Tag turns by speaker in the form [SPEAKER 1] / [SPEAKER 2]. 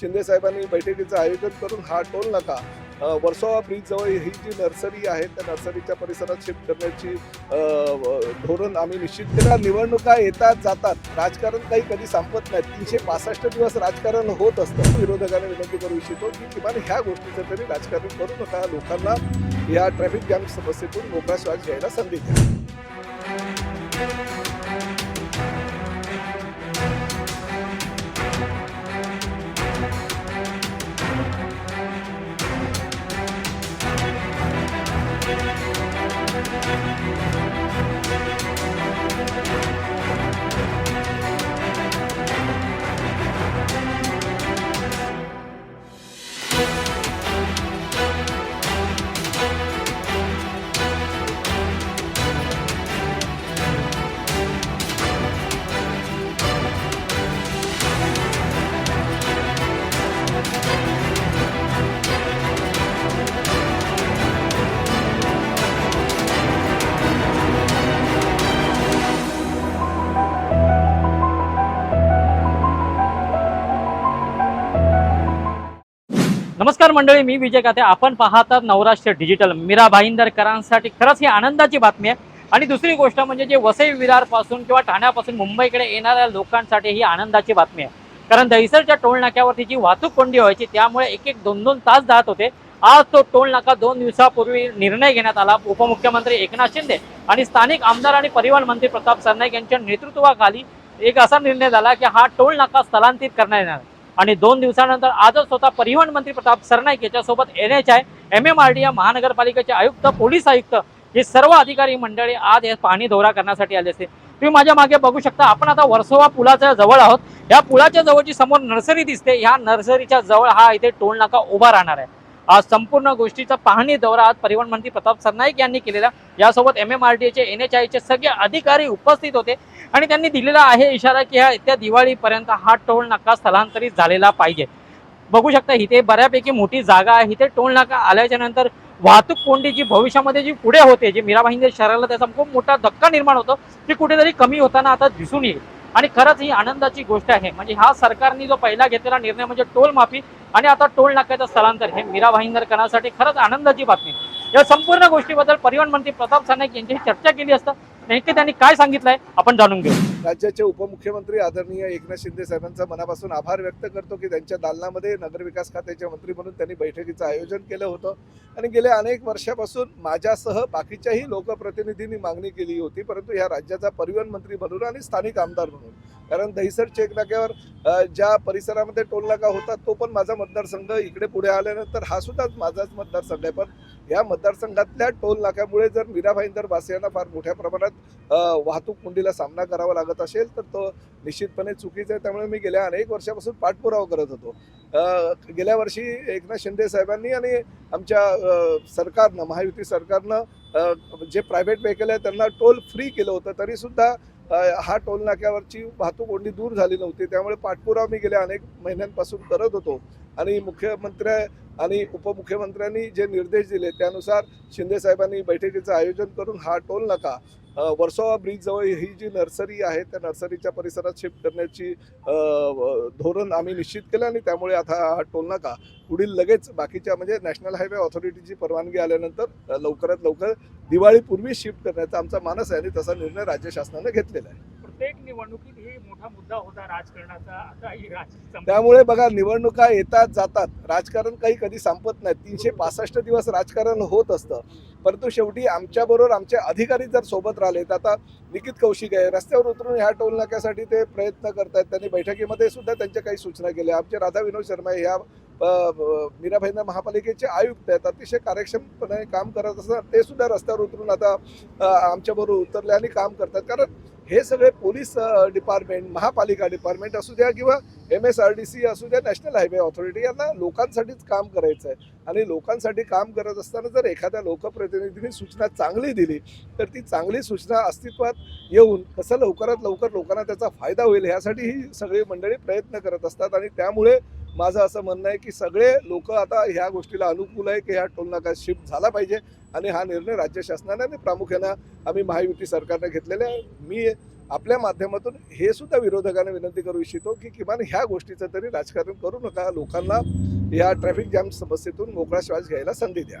[SPEAKER 1] शिंदे साहेबांनी बैठकीचं आयोजन करून हा टोल नाका. वर्सोवा ब्रिजजवळ ही जी नर्सरी आहे त्या नर्सरीच्या परिसरात शिफ्ट करण्याची धोरण आम्ही निश्चित केलं. निवडणुका येतात जातात. राजकारण काही कधी संपत नाही. तीनशे पासष्ट दिवस राजकारण होत असतं. विरोधकांना विनंती करू इच्छितो की किमान ह्या गोष्टीचं तरी राजकारण करू नका. लोकांना या ट्रॅफिक जॅम समस्येतून मोकळा श्वास घ्यायला संधी द्या.
[SPEAKER 2] नमस्कार मंडळी मी विजय काथे. आपण पाहतात नवराष्ट्र डिजिटल. मीरा भाईंदरकरांसाठी खरंच ही आनंदाची बातमी आहे. आणि दुसरी गोष्ट म्हणजे जे वसई विरारपासून किंवा ठाण्यापासून मुंबईकडे येणाऱ्या लोकांसाठी ही आनंदाची बातमी आहे. कारण दहिसरच्या टोल नाक्यावरती जी वाहतूक कोंडी व्हायची त्यामुळे एक एक दोन दोन तास जात होते. आज तो टोल नाका दोन दिवसापूर्वी निर्णय घेण्यात आला. उपमुख्यमंत्री एकनाथ शिंदे आणि स्थानिक आमदार आणि परिवहन मंत्री प्रताप सरनाईक यांच्या नेतृत्वाखाली एक असा निर्णय झाला की हा टोल नाका स्थलांतरित करण्यात येणार आणि दोन दिवसानंतर आजच स्वतः परिवहन मंत्री प्रताप सरनाईक याच्यासोबत N H I M M R D या महानगरपालिकेचे आयुक्त पोलीस आयुक्त हे सर्व अधिकारी मंडळी आज हे पाहणी दौरा करण्यासाठी आले असते तुम्ही माझ्या मागे बघू शकता आपण आता वर्सोवा पुलाच्या जवळ आहोत. या पुलाच्या जवळची समोर नर्सरी दिसते. ह्या नर्सरीच्या जवळ हा इथे टोल नाका उभा राहणार आहे. संपूर्ण गोष्टीचा पाहणी दौरा आज परिवहन मंत्री प्रताप सरनाईक यांनी केलेला. यासोबत एम एम आर टी एचे एन एच आयचे सगळे अधिकारी उपस्थित होते. आणि त्यांनी दिलेला आहे इशारा की हा येत्या दिवाळीपर्यंत हा टोल नाका स्थलांतरित झालेला पाहिजे. बघू शकता इथे बऱ्यापैकी मोठी जागा आहे. इथे टोल नाका आल्याच्यानंतर वाहतूक कोंडी जी भविष्यामध्ये जी पुढे होते जी मीरा भाईंदर शहराला त्याचा खूप मोठा धक्का निर्माण होतो ती कुठेतरी कमी होताना आता दिसून येईल. आणि खरंच ही आनंदाची गोष्ट आहे. म्हणजे हा सरकारने जो पहिला घेतलेला निर्णय म्हणजे टोल माफी आणि आता टोल नाक्याचं स्थलांतर. हे मीरा भाईंदरकरांसाठी खरंच आनंदाची बातमी. या संपूर्ण गोष्टीबद्दल परिवहन मंत्री प्रताप सरनाईक यांच्याशी चर्चा केली असता नेमके त्यांनी काय सांगितलंय आपण जाणून घेऊ.
[SPEAKER 1] राज्याचे उपमुख्यमंत्री आदरणीय एकनाथ शिंदे साहेबांचा मनापासून आभार व्यक्त करतो की त्यांच्या दालनामध्ये नगरविकास खात्याचे मंत्री म्हणून त्यांनी बैठकीचं आयोजन केलं होतं. आणि गेल्या अनेक वर्षापासून माझ्यासह बाकीच्याही लोकप्रतिनिधींनी मागणी केली होती परंतु ह्या राज्याचा परिवहन मंत्री म्हणून आणि स्थानिक आमदार म्हणून. कारण दहिसर चेक नाक्यावर ज्या परिसरामध्ये टोल नाका होता तो पण माझा मतदारसंघ इकडे पुढे आल्यानंतर हा सुद्धा माझाच मतदारसंघ आहे. पण या मतदारसंघातल्या टोल नाक्यामुळे जर मीरा भाईंदर वासियांना फार मोठ्या प्रमाणात वाहतूक कोंडीला सामना करावा लागत असेल तर तो निश्चितपणे चुकीचा आहे. त्यामुळे मी गेल्या अनेक वर्षापासून पाठपुरावा करत होतो. गेल्या वर्षी एकनाथ शिंदे साहेबांनी आणि आमच्या सरकारनं महायुती सरकारनं जे प्रायव्हेट व्हेकल आहे त्यांना टोल फ्री केलं होतं. तरीसुद्धा हा टोल नाक्यावरची वाहतूक कोंडी दूर झाली नव्हती. त्यामुळे पाठपुरावा मी गेल्या अनेक महिन्यांपासून करत होतो. आणि मुख्यमंत्री आणि उपमुख्यमंत्र्यांनी जे निर्देश दिले त्यानुसार शिंदे साहेबांनी बैठकीचं आयोजन करून हा टोल नाका. वर्सोवा ब्रिजजवळ ही जी नर्सरी आहे त्या नर्सरीच्या परिसरात शिफ्ट करण्याची धोरण आम्ही निश्चित केलं आणि त्यामुळे आता हा टोल नाका. पुढील लगेच बाकीच्या म्हणजे नॅशनल हायवे ऑथॉरिटीची परवानगी आल्यानंतर लवकरात लवकर दिवाळीपूर्वी शिफ्ट करण्याचा आमचा मानस आहे आणि तसा निर्णय राज्य शासनानं घेतलेला आहे.
[SPEAKER 3] निवडणुकीत हे मोठा मुद्दा होता राजकारणाचा. आता ही राज
[SPEAKER 1] त्यामुळे बघा निवडणुका येतात जातात. राजकारण काही कधी संपत नाही. तीनशे पासष्ट दिवस राजकारण होत असतं. परंतु शेवटी आमच्याबरोबर आमचे अधिकारी जर सोबत राहिले तर आता निकित कौशिक आहे. रस्त्यावर उतरून ह्या टोल नाक्यासाठी ते प्रयत्न करतायत. त्यांनी बैठकीमध्ये सुद्धा त्यांच्या काही सूचना केल्या. आमचे राधा विनोद शर्मा ह्या मीराबाईंना महापालिकेचे आयुक्त आहेत. अतिशय कार्यक्षमपणे काम करत असतात. ते सुद्धा रस्त्यावर उतरून आता आमच्याबरोबर उतरले आणि काम करतात. कारण हे सगळे पोलीस डिपार्टमेंट महापालिका डिपार्टमेंट असू द्या किंवा M S R D C असू द्या नॅशनल हायवे ऑथॉरिटी यांना लोकांसाठीच काम करायचं आहे आणि लोकांसाठी काम करत असताना जर एखाद्या लोकप्रतिनिधींनी सूचना चांगली दिली तर ती चांगली सूचना अस्तित्वात येऊन कसं लवकरात लवकर लोकांना त्याचा फायदा होईल ह्यासाठी ही सगळी मंडळी प्रयत्न करत असतात. आणि त्यामुळे माझं असं म्हणणं आहे की सगळे लोक आता ह्या गोष्टीला अनुकूल आहे की ह्या टोलनाका शिफ्ट झाला पाहिजे आणि हा निर्णय राज्य शासनाने आणि प्रामुख्यानं आम्ही महायुती सरकारने घेतलेला आहे. मी आपल्या माध्यमातून हे सुद्धा विरोधकांना विनंती करू इच्छितो की किमान ह्या गोष्टीचं तरी राजकारण करू नका. लोकांना या ट्रॅफिक जॅम समस्येतून मोकळा श्वास घ्यायला संधी द्या.